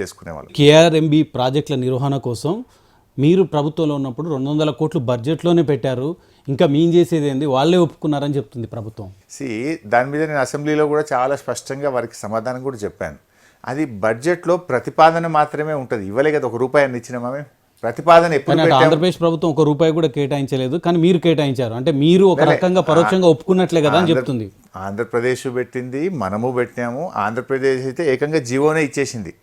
చేసుకునేవాళ్ళం. కేఆర్ఎంబి ప్రాజెక్టుల నిర్వహణ కోసం మీరు ప్రభుత్వంలో ఉన్నప్పుడు రెండు వందల కోట్లు బడ్జెట్లోనే పెట్టారు. ఇంకా మీం చేసేది ఏంది? వాళ్ళే ఒప్పుకున్నారని చెప్తుంది ప్రభుత్వం. సి దాని మీద నేను అసెంబ్లీలో కూడా చాలా స్పష్టంగా వారికి సమాధానం కూడా చెప్పాను. అది బడ్జెట్లో ప్రతిపాదన మాత్రమే ఉంటుంది. ఇవ్వలే కదా ఒక రూపాయి అని ఇచ్చినామా మేము? ప్రతిపాదన ఎప్పుడు? ఆంధ్రప్రదేశ్ ప్రభుత్వం ఒక రూపాయి కూడా కేటాయించలేదు. కానీ మీరు కేటాయించారు. అంటే మీరు ఒక రకంగా పరోక్షంగా ఒప్పుకున్నట్లే కదా అని చెప్తుంది. ఆంధ్రప్రదేశ్ పెట్టింది మనము పెట్టినాము. ఆంధ్రప్రదేశ్ అయితే ఏకంగా జీవోనే ఇచ్చేసింది.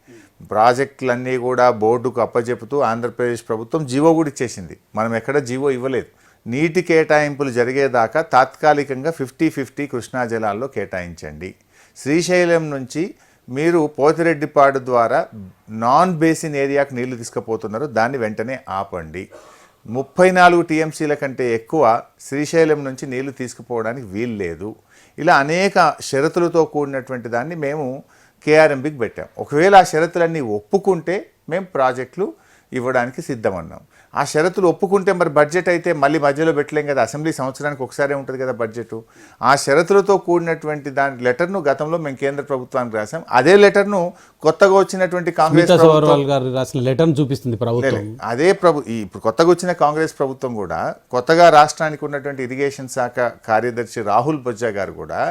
ప్రాజెక్టులన్నీ కూడా బోర్డుకు అప్పచెపుతూ ఆంధ్రప్రదేశ్ ప్రభుత్వం జీవో కూడా ఇచ్చేసింది. మనం ఎక్కడ జీవో ఇవ్వలేదు. నీటి కేటాయింపులు జరిగేదాకా తాత్కాలికంగా ఫిఫ్టీ ఫిఫ్టీ కృష్ణా జలాల్లో కేటాయించండి. శ్రీశైలం నుంచి మీరు పోతిరెడ్డిపాడు ద్వారా నాన్ బేసిన్ ఏరియాకు నీళ్ళు తీసుకుపోతున్నారు. దాన్ని వెంటనే ఆపండి. ముప్పై నాలుగు టీఎంసీల కంటే ఎక్కువ శ్రీశైలం నుంచి నీళ్ళు తీసుకుపోవడానికి వీలు లేదు ఇలా అనేక షరతులతో కూడినటువంటి దాన్ని మేము కేఆర్ఎంబికి పెట్టాం. ఒకవేళ ఆ షరతులన్నీ ఒప్పుకుంటే మేము ప్రాజెక్టులు ఇవ్వడానికి సిద్ధమన్నాం. ఆ షరతులు ఒప్పుకుంటే మరి బడ్జెట్ అయితే మళ్ళీ మధ్యలో పెట్టలేం కదా. అసెంబ్లీ సంవత్సరానికి ఒకసారి ఉంటుంది కదా బడ్జెట్. ఆ షరతులతో కూడినటువంటి దాని లెటర్ను గతంలో మేము కేంద్ర ప్రభుత్వానికి రాసాం. అదే లెటర్ను కొత్తగా వచ్చినటువంటి కాంగ్రెస్ రాసిన లెటర్ను చూపిస్తుంది ప్రభుత్వం. అదే ప్రభు ఇప్పుడు కొత్తగా వచ్చిన కాంగ్రెస్ ప్రభుత్వం కూడా కొత్తగా రాష్ట్రానికి ఉన్నటువంటి ఇరిగేషన్ శాఖ కార్యదర్శి రాహుల్ బొజ్జా గారు కూడా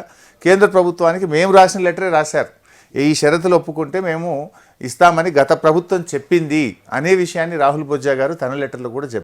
కేంద్ర ప్రభుత్వానికి మేము రాసిన లెటరే రాశారు. ఈ షరతులు ఒప్పుకుంటే మేము ఇస్తామని గత ప్రభుత్వం చెప్పింది అనే విషయాన్ని రాహుల్ బొజ్జా గారు తన లెటర్లో కూడా చెప్పారు.